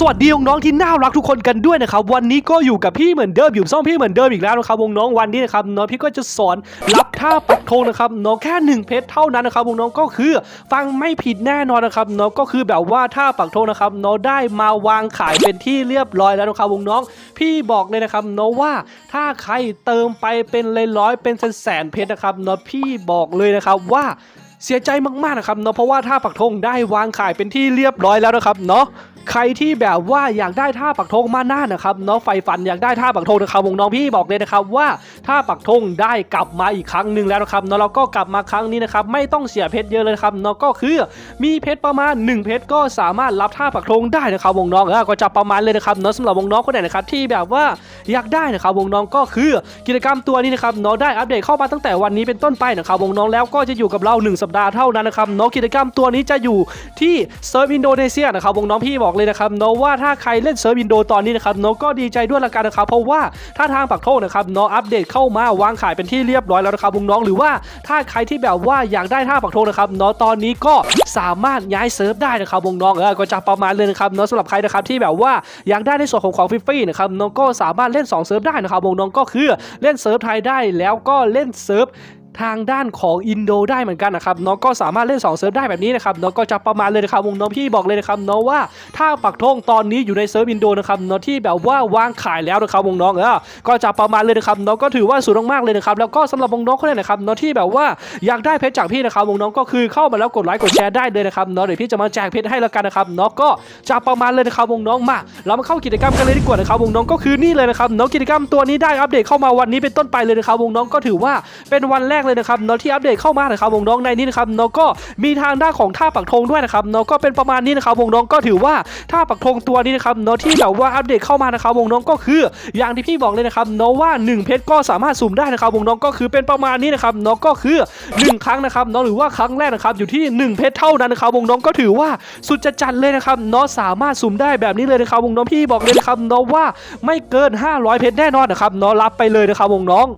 สวัสดีน้องๆที่น่ารักทุกคนกันด้วยนะครับวันนี้ก็อยู่กับพี่เหมือนเดิมอยู่ซ่องพี่เหมือนเดิมอีกแล้วนะครับวงน้องวันนี้นะครับน้องพี่ก็จะสอนรับท่าปักธงนะครับน้องแค่หนึ่งเพชรเท่านั้นนะครับวงน้องก็คือฟังไม่ผิดแน่นอนนะครับน้องก็คือแบบว่าท่าปักธงนะครับน้องได้มาวางขายเป็นที่เรียบร้อยแล้วนะครับวงน้อง พี่บอกเลยนะครับน้องว่าถ้าใครเติมไปเป็นเลยร้อยเป็นแสนเพชรนะครับน้องพี่บอกเลยนะครับว่าเสียใจมากๆนะครับเนาะเพราะว่าท่าปักธงได้วางขายเป็นที่เรียบร้อยแล้วนะครับเนาะ ใครที่แบบว่าอยากได้ท่าปักธงมานานะครับเนาะไฟฟันอยากได้ท่าปักธงนะครับวงน้องพี่บอกเลยนะครับว่าท่าปักธงได้กลับมาอีกครั้งหนึ่งแล้วนะครับเนาะเราก็กลับมาครั้งนี้นะครับไม่ต้องเสียเพชรเยอะเลยครับเนาะก็คือมีเพชรประมาณ 1 เพชรก็สามารถรับท่าปักธงได้นะครับวงน้องเออก็จะประมาณเลยนะครับเนาะสำหรับวงน้องคนไหนนะครับที่แบบว่าอยากได้นะครับวงน้องก็คือกิจกรรมตัวนี้นะครับเนาะได้อัปเดตเข้ามาตั้งแต่วันนี้เป็นต้นไปนะครับวงน้องแล้วก็จะอยู่กับเรา 1 สัปดาห์เท่านั้นนะครับเนาะกิจกรรมตัวนี้จะอยู่ที่เซิร์ฟอินโดนีเซียนะครับวงน้องพี่บอกเลยนะครับเนาะว่าถ้าใครเล่นเซิร์ฟอินโดตอนนี้นะครับเนาะก็ดีใจด้วยละกันนะครับเพราะว่าถ้าทางปักโทษนะครับเนาะอัปเดตเข้ามาวางขายเป็นที่เรียบร้อยแล้วนะครับวงน้องหรือว่าถ้าใครที่แบบว่าอยากได้ท่าปักโทษนะครับเนาะตอนนี้ก็สามารถย้ายเซิร์ฟได้นะครับวงน้องเออก็จะประมาณเลยนะครับเนาะสำหรับใครนะครับที่แบบว่าอยากได้ในส่วนของของฟรีๆนะครับเนาะก็สามารถเล่นสองเซิร์ฟได้นะครับวงน้องก็คือเล่นเซิร์ฟไทยได้แล้วก็เล่นเซิร์ฟ ทางด้านของอินโดได้เหมือนกันนะครับน้องก็สามารถเล่น2เซิร์ฟได้แบบนี้นะครับน้องก็จะประมาณเลยนะครับวงน้องพี่บอกเลยนะครับน้องว่าถ้าปักธงตอนนี้อยู่ในเซิร์ฟอินโดนะครับน้องที่แบบว่าวางขายแล้วนะครับวงน้องเออก็จะประมาณเลยนะครับน้องก็ถือว่าสูงมากๆเลยนะครับแล้วก็สำหรับวงน้องคนไหนนะครับน้องที่แบบว่าอยากได้เพชรจากพี่นะครับวงน้องก็คือเข้ามาแล้วกดไลค์กดแชร์ได้เลยนะครับน้องเดี๋ยวพี่จะมาแจกเพชรให้แล้วกันนะครับน้องก็จะประมาณเลยนะครับวงน้องมาเรามาเข้ากิจกรรมกันเลยดีกว่านะครับวงน้องก็คือนี่เลยนะครับน้องกิจกรรมตัวนี้ได้อัปเดตเข้ามาวันนี้เป็นต้นไปเลยนะครับวงน้องก็ถือว่าเป็นวันแรกเลยนะครับนอที่อัปเดตเข้ามานะครับวงน้องในนี้นะครับนอก็มีทางด้านของท่าปักธงด้วยนะครับนอก็เป็นประมาณนี้นะครับวงน้องก็ถือว่าท่าปักธงตัวนี้นะครับนอที่แบบว่าอัปเดตเข้ามานะครับวงน้องก็คือ อย่างที่พี่บอกเลยนะครับนอว่า 1 เพชรก็สามารถสุ่มได้นะครับวงน้องก็คือเป็นประมาณนี้นะครับนอก็คือ 1 ครั้งนะครับนอหรือว่าครั้งแรกนะครับอยู่ที่ 1 เพชรเท่านั้นนะครับวงน้องก็ถือว่าสุดจะจัดเลยนะครับนอสามารถสุ่มได้แบบนี้เลยนะครับวงน้องพี่บอกเลยนะครับนอว่าไม่เกิน 500 เพชรแน่นอนนะครับนอรับไปเลยนะครับวงน้อง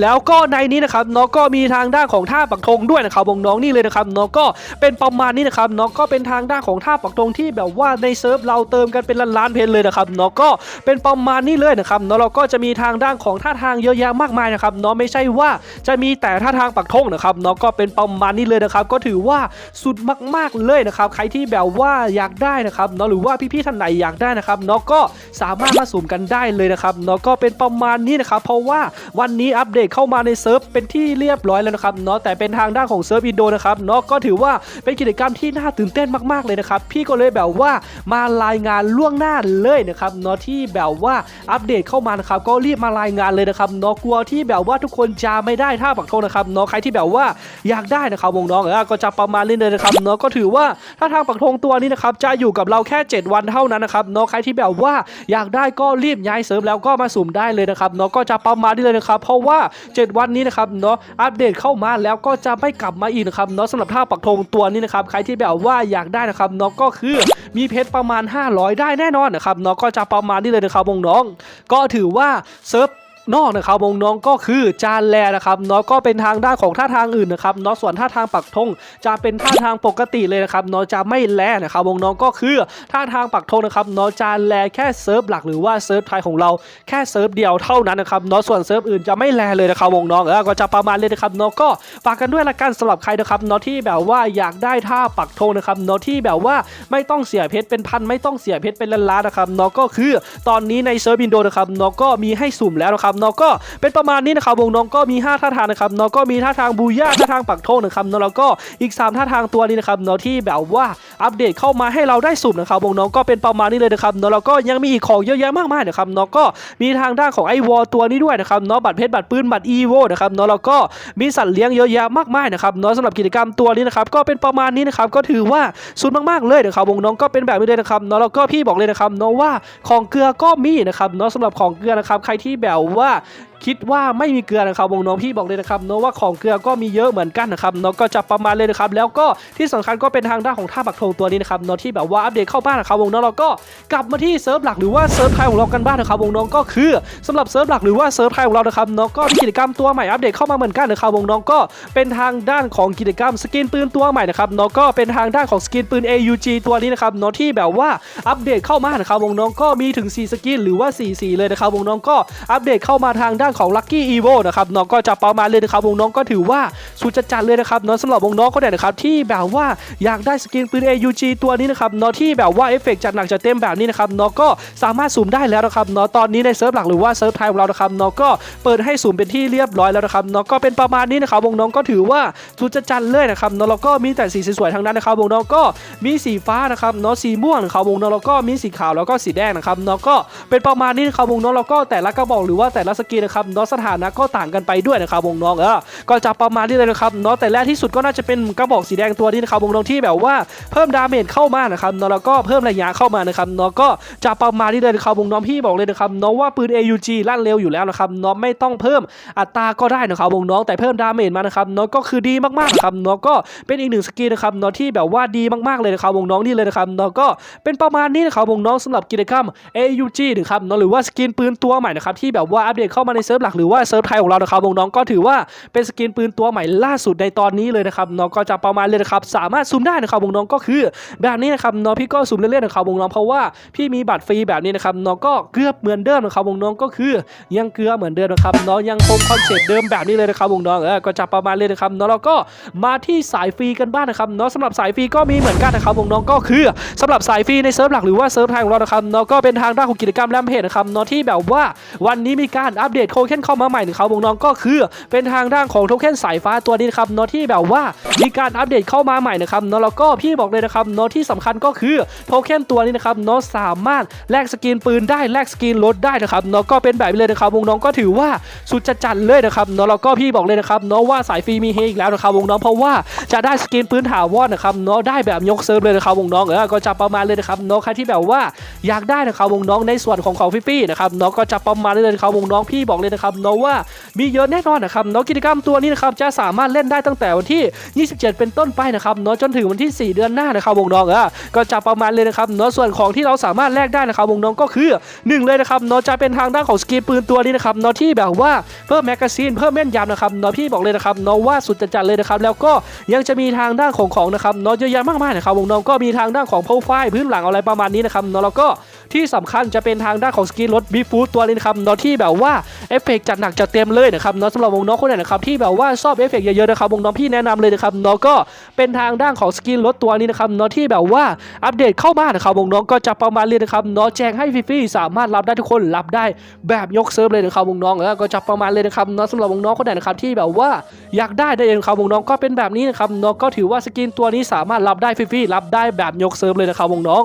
แล้วก็ในนี้นะครับนอก็มีทางด้านของท่าปักธงด้วยนะครับวงน้องนี่เลยนะครับน้องก็เป็นประมาณนี้นะครับน้องก็เป็นทางด้านของท่าปักธงที่แบบว่าในเซิร์ฟเราเติมกันเป็นล้านล้านๆเพนเลยนะครับน้องก็เป็นประมาณนี้เลยนะครับน้องเราก็จะมีทางด้านของท่าทางเยอะแยะมากมายนะครับน้องไม่ใช่ว่าจะมีแต่ท่าทางปักธงนะครับน้องก็เป็นประมาณนี้เลยนะครับ ก็ถือว่าสุดมากๆเลยนะครับ ใครที่แบบว่าอยากได้นะครับน้องหรือว่าพี่ๆท่านไหนอยากได้นะครับน้องก็สามารถมาสุ่มกันได้เลยนะครับน้องก็เป็นประมาณนี้นะครับ เพราะว่าวันนี้อัปเดตเข้ามาในเซิร์ฟเป็นที่เรียบร้อยแล้วนะครับเนาะแต่เป็นทางด้านของเซิร์ฟอินโดนะครับเนาะก็ถือว่าเป็นกิจกรรมที่น่าตื่นเต้นมากๆเลยนะครับพี่ก็เลยแบบว่ามารายงานล่วงหน้าเลยนะครับเนาะที่แบบว่าอัปเดตเข้ามานะครับก็รีบมารายงานเลยนะครับเนาะกลัวที่แบบว่าทุกคนจะไม่ได้ท่าปักธงนะครับเนาะใครที่แบบว่าอยากได้นะครับวงน้องก็จะประมาณนี้เลยนะครับเนาะก็ถือว่าถ้าทางปักธงตัวนี้นะครับจะอยู่กับเราแค่ 7 วันเท่านั้นนะครับเนาะใครที่แบบว่าอยากได้ก็รีบย้ายเซิร์ฟแล้วก็มาสุ่มได้เลยนะครับเนาะก็จะประมาณนี้เลยนะครับเพราะว่า 7 วันนี้นะครับเนาะอัปเดตเข้ามาแล้วก็จะไม่กลับมาอีกนะครับเนาะสำหรับท่าปักธงตัวนี้นะครับใครที่แบบว่าอยากได้นะครับเนาะก็คือมีเพชรประมาณ 500 ได้แน่นอนนะครับเนาะก็จะประมาณนี้เลยนะครับวงน้องก็ถือว่าเซิร์ฟ นอกนะครับวงน้องก็คือจานแลนะครับเนาะก็เป็นทางด้านของท่าทางอื่นนะครับเนาะส่วนท่าทางปักธงจะเป็นท่าทางปกติเลยนะครับเนาะจะไม่แลนะครับวงน้องก็คือท่าทางปักธงนะครับเนาะจานแลแค่เซิร์ฟหลักหรือว่าเซิร์ฟไทยของเราแค่เซิร์ฟเดียวเท่านั้นนะครับเนาะส่วนเซิร์ฟอื่นจะไม่แลเลยนะครับวงน้องเออก็จะประมาณเลยนะครับเนาะก็ฝากกันด้วยละกันสำหรับใครนะครับเนาะที่แบบว่าอยากได้ท่าปักธงนะครับเนาะที่แบบว่าไม่ต้องเสียเพชรเป็นพันไม่ต้องเสียเพชรเป็นล้านๆนะครับเนาะก็คือตอนนี้ในเซิร์ฟอินโดนะครับเนาะก็มีให้สุ่มแล้วนะครับนาะก็เป็นประมาณนี้นะครับวงน้องก็มี 5 ท่าทางนะครับเนาะก็มีท่าทางบูย่าท่าทางปักธงนะครับเนาะแล้วก็อีก 3 ท่าทางตัวนี้นะครับเนาะที่แบบว่าอัปเดตเข้ามาให้เราได้สุ่มนะครับวงน้องก็เป็นประมาณนี้เลยนะครับเนาะแล้วก็ยังมีอีกของเยอะแยะมากมายนะครับเนาะก็มีทางด้านของไอวอลตัวนี้ด้วยนะครับเนาะบัตรเพชรบัตรปืนบัตรอีโวนะครับเนาะแล้วก็มีสัตว์เลี้ยงเยอะแยะมากมายนะครับเนาะสำหรับกิจกรรมตัวนี้นะครับก็เป็นประมาณนี้นะครับก็ถือว่าสุดมากๆเลยนะครับวงน้องก็เป็นแบบนี้เลยนะครับเนาะแล้วก็พี่บอกเลยนะครับเนาะว่าของเกลือก็มีนะครับเนาะสำหรับของเกลือนะครับใครที่แบบว่า lá. คิดว่าไม่มีเกลือนะครับวงน้องพี่บอกเลยนะครับเนาะว่าของเกลือก็มีเยอะเหมือนกันนะครับเนาะก็จะประมาณเลยนะครับแล้วก็ที่สำคัญก็เป็นทางด้านของท่าปักธงตัวนี้นะครับเนาะที่แบบว่าอัปเดตเข้าบ้านนะครับวงน้องเราก็กลับมาที่เซิร์ฟหลักหรือว่าเซิร์ฟไทยของเรากันบ้างนะครับวงน้องก็คือสำหรับเซิร์ฟหลักหรือว่าเซิร์ฟไทยของเรานะครับเนาะก็มีกิจกรรมตัวใหม่อัปเดตเข้ามาเหมือนกันนะครับวงน้องก็เป็นทางด้านของกิจกรรมสกินปืนตัวใหม่นะครับเนาะก็เป็นทางด้านของสกินปืน AUG ตัวนี้นะครับเนาะที่แบบว่าอัปเดตเข้ามานะครับวงน้องก็มีถึง 4 สกินหรือว่า4สีเลยนะครับวงน้องก็อัปเดตเข้ามาทางด้านของ Lucky Evo นะครับเนาะก็จะประมาณเลยนะครับวงน้องก็ถือว่าสุดจัดเลยนะครับเนาะสำหรับวงน้องคนไหนนะครับที่แบบว่าอยากได้สกินปืน AUG ตัวนี้นะครับเนาะที่แบบว่าเอฟเฟกต์จัดหนักจัดเต็มแบบนี้นะครับเนาะก็สามารถซูมได้แล้วนะครับเนาะตอนนี้ในเซิร์ฟหลักหรือว่าเซิร์ฟไทยของเรานะครับเนาะก็เปิดให้ซูมเป็นที่เรียบร้อยแล้วนะครับเนาะก็เป็นประมาณนี้นะครับวงน้องก็ถือว่าสุดจัดเลยนะครับนาะแล้วก็มีแต่สีสวยๆทั้งนั้นนะครับวงน้องก็มีสีฟ้านะครับเนาะสีม่วงนะครับวงน้องแล้วก็มีสีขาวแล้วก็สีแดงนะครับเนาะก็เป็นประมาณนี้นะครับวงน้องแล้วก็แต่ละกระบอกหรือว่าแต่ละสกินนะครับเนาะสถานะก็ต่างกันไปด้วยนะครับวงน้องเออก็จะประมาณนี้เลยนะครับเนาะแต่แรกที่สุดก็น่าจะเป็นกระบอกสีแดงตัวนี้นะครับวงน้องที่แบบว่าเพิ่มดาเมจเข้ามานะครับเนาะแล้วก็เพิ่มระยะเข้ามานะครับเนาะก็จะประมาณนี้เลยนะครับวงน้องพี่บอกเลยนะครับเนาะว่าปืน AUG ลั่นเร็วอยู่แล้วนะครับเนาะไม่ต้องเพิ่มอัตราก็ได้นะครับวงน้องแต่เพิ่มดาเมจมานะครับเนาะก็คือดีมากๆนะครับเนาะก็เป็นอีกหนึ่งสกินนะครับเนาะที่แบบว่าดีมากๆเลยนะครับวงน้องนี่เลยนะครับเนาะก็เป็นประมาณนี้นะครับวงน้องสำหรับกิจกรรม AUG นะครับเนาะหรือว่าสกินปืนตัวใหม่นะครับที่แบบว่าอัปเดตเข้ามาในซิร์ฟหลักหรือว่าเซิร์ฟไทยของเรานะครับวงน้องก็ถือว่าเป็นสกินปืนตัวใหม่ล่าสุดในตอนนี้เลยนะครับเนาะก็จะประมาณเลยนะครับสามารถซูมได้นะครับวงน้องก็คือ แบบนี้นะครับเนาะพี่ก็ซูมเล่นๆนะครับวงน้องเพราะว่าพี่มีบัตรฟรีแบบนี้นะครับเนาะก็เกือบเหมือนเดิมนะครับวงน้องก็คือยังเกลือเหมือนเดิมนะครับเนาะยังคงคอนเซ็ปต์เดิมแบบนี้เลยนะครับวงน้องเออก็จะประมาณเลยนะครับนาะแล้วก็มาที่สายฟรีกันบ้างนะครับเนาะสำหรับสายฟรีก็มีเหมือนกันนะครับวงน้องก็คือสำหรับสายฟรีในเซิร์ฟหลักหรือว่าเซิร์ฟไทยของเรานะครับเนาะก็เป็นทางด้านของกิจกรรมแรมเพจนะครับเนาะที่แบบว่าวันนี้มีการอัปเดตโทเค็นเข้ามาใหม่นะครับวงน้องก็คือ เป็นทางด้านของโทเค็นสายฟ้าตัวนี้นะครับเนาะที่แบบว่ามีการอัปเดตเข้ามาใหม่นะครับเนาะแล้วก็พี่บอกเลยนะครับเนาะที่สำคัญก็คือโทเค็นตัวนี้นะครับเนาะสามารถแลกสกินปืนได้แลกสกินรถได้นะครับเนาะก็เป็นแบบนี้เลยนะครับวงน้องก็ถือว่าสุดจัดเลยนะครับเนาะแล้วก็พี่บอกเลยนะครับเนาะว่าสายฟรีมีเฮอีกแล้วนะครับวงน้องเพราะว่าจะได้สกินปืนถาวรนะครับเนาะได้แบบยกเซิร์ฟเลยนะครับวงน้องเออก็จะประมาณเลยนะครับเนาะใครที่แบบว่าอยากได้นะครับวงน้องในส่วนของของฟรีๆนะครับเนาะก็จะประมาณเลยนะครับวงน้องพี่บอกเลยนะครับเนาะว่ามีเยอะแน่นอนนะครับเนาะกิจกรรมตัวนี้นะครับจะสามารถเล่นได้ตั้งแต่วันที่ 27 เป็นต้นไปนะครับเนาะจนถึงวันที่ 4 เดือนหน้านะครับวงน้องเออก็จะประมาณเลยนะครับเนาะส่วนของที่เราสามารถแลกได้นะครับวงน้องก็คือหนึ่งเลยนะครับเนาะจะเป็นทางด้านของสกินปืนตัวนี้นะครับเนาะที่แบบว่าเพิ่มแมกกาซีนเพิ่มแม่นยำนะครับเนาะพี่บอกเลยนะครับเนาะว่าสุดจัดเลยนะครับแล้วก็ยังจะมีทางด้านของของนะครับเนาะเยอะแยะมากมายนะครับวงน้องก็มีทางด้านของโปรไฟล์พื้นหลังอะไรประมาณนี้นะครับเนาะแล้วก็ที่สำคัญจะเป็นทางด้านของสกินรถบีฟูดตัวนี้นะครับเนาะที่แบบว่าเอฟเฟกจัดหนักจัดเต็มเลยนะครับเนาะสำหรับวงน้องคนไหนนะครับที่แบบว่าชอบเอฟเฟกต์เยอะๆนะครับวงน้องพี่แนะนำเลยนะครับเนาะก็เป็นทางด้านของสกินรถตัวนี้นะครับเนาะที่แบบว่าอัปเดตเข้ามานะครับวงน้องก็จะประมาณเลยนะครับเนาะแจ้งให้ฟรีๆสามารถรับได้ทุกคนรับได้แบบยกเซิร์ฟเลยนะครับวงน้องเออก็จะประมาณเลยนะครับเนาะสำหรับวงน้องคนไหนนะครับที่แบบว่าอยากได้ได้เองครับวงน้องก็เป็นแบบนี้นะครับเนาะก็ถือว่าสกินตัวนี้สามารถรับได้ฟรีๆรับได้แบบยกเซิร์ฟเลยนะครับวงน้อง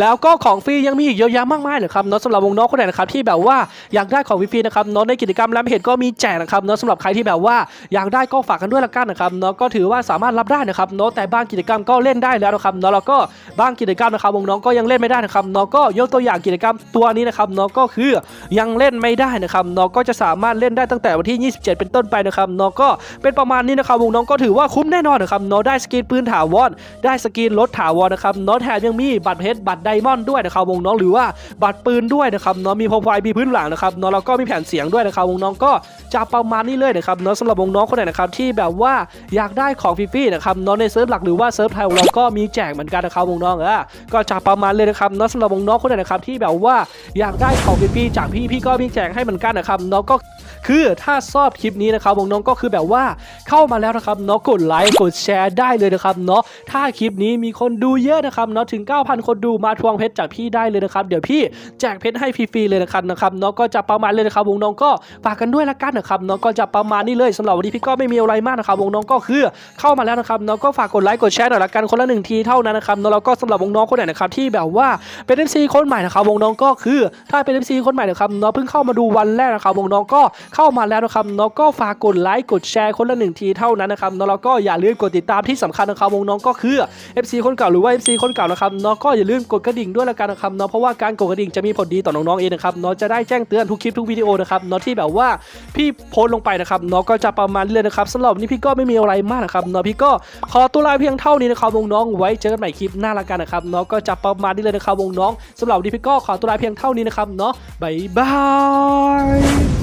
แล้วก็ของฟรียังมีอีกเยอะแยะมากมายเลยครับเนาะสำหรับวงน้องคนไหนนะครับที่แบบว่าอยากได้ของฟรีๆนะครับเนาะในกิจกรรมแรมเพจก็มีแจกนะครับเนาะสำหรับใครที่แบบว่าอยากได้ก็ฝากกันด้วยละกันนะครับเนาะก็ถือว่าสามารถรับได้นะครับเนาะแต่บางกิจกรรมก็เล่นได้แล้วนะครับเนาะแล้วก็บางกิจกรรมนะครับวงน้องก็ยังเล่นไม่ได้นะครับเนาะก็ยกตัวอย่างกิจกรรมตัวนี้นะครับเนาะก็คือยังเล่นไม่ได้นะครับเนาะก็จะสามารถเล่นได้ตั้งแต่วันที่ 27 เป็นต้นไปนะครับเนาะก็เป็นประมาณนี้นะครับวงน้องก็ถือว่าคุ้มแน่นอนนะครับเนาะได้สกินปืนถาวรได้สกินรถถาวรนะครับเนาะแถมยังมีบัตรเพชรบัตรไดมอนด์ด้วยนะครับวงน้องหรือว่าบัตรปืนด้วยนะครับเนาะมีโปรไฟล์มีพื้นหลังนะครับเนาะแล้วก็มีแผ่นเสียงด้วยนะครับวงน้องก็จะประมาณนี้เลยนะครับเนาะสำหรับวงน้องคนไหนนะครับที่แบบว่าอยากได้ของฟรีๆนะครับเนาะในเซิร์ฟหลักหรือว่าเซิร์ฟไทยของเราก็มีแจกเหมือนกันนะครับวงน้องเออก็จะประมาณเลยนะครับเนาะสำหรับวงน้องคนไหนนะครับที่แบบว่าอยากได้ของฟรีๆจากพี่พี่ก็มีแจกให้เหมือนกันนะครับเนาะก็ คือถ้าชอบคลิปนี้นะครับวงน้องก็คือแบบว่าเข้ามาแล้วนะครับเนาะกดไลค์กดแชร์ได้เลยนะครับเนาะถ้าคลิปนี้มีคนดูเยอะนะครับเนาะถึง 9,000 คนดูมาทวงเพชรจากพี่ได้เลยนะครับเดี๋ยวพี่แจกเพชรให้ฟรีๆเลยนะครับนะครับเนาะก็จะประมาณเลยนะครับวงน้องก็ฝากกันด้วยละกันนะครับเนาะก็จะประมาณนี้เลยสำหรับวันนี้พี่ก็ไม่มีอะไรมากนะครับวงน้องก็คือเข้ามาแล้วนะครับเนาะก็ฝากกดไลค์กดแชร์หน่อยละกันคนละหนึ่งทีเท่านั้นนะครับเนาะแล้วก็สำหรับวงน้องคนไหนนะครับที่แบบว่าเป็น MC คนใหม่นะครับวงน้องก็คือถ้าเป็น MC คนใหม่นะครับเนาะเพิ่งเข้ามาดูวันแรกนะครับวงน้องก็เข้ามาแล้วนะครับเนาะก็ฝากกดไลค์กดแชร์คนละหนึ่งทีเท่านั้นนะครับเนาะแล้วก็อย่าลืมกดติดตามที่สำคัญนะครับวงน้องก็คือ FC คนเก่าหรือว่า FC คนเก่านะครับเนาะก็อย่าลืมกดกระดิ่งด้วยละกันนะครับเนาะเพราะว่าการกดกระดิ่งจะมีผลดีต่อน้องๆเองนะครับเนาะจะได้แจ้งเตือนทุกคลิปทุกวิดีโอนะครับเนาะที่แบบว่าพี่โพสลงไปนะครับเนาะก็จะประมาณนี้เลยนะครับสำหรับวันนี้พี่ก็ไม่มีอะไรมากนะครับเนาะพี่ก็ขอตัวลาเพียงเท่านี้นะครับวงน้องไว้เจอกันใหม่คลิปหน้าละกันนะครับเนาะก็จะประมาณนี้เลยนะครับวงน้องสำหรับนนี้พี่ก็ขอตัวลาเพียงเท่านี้นะครับเนาะบ๊ายบาย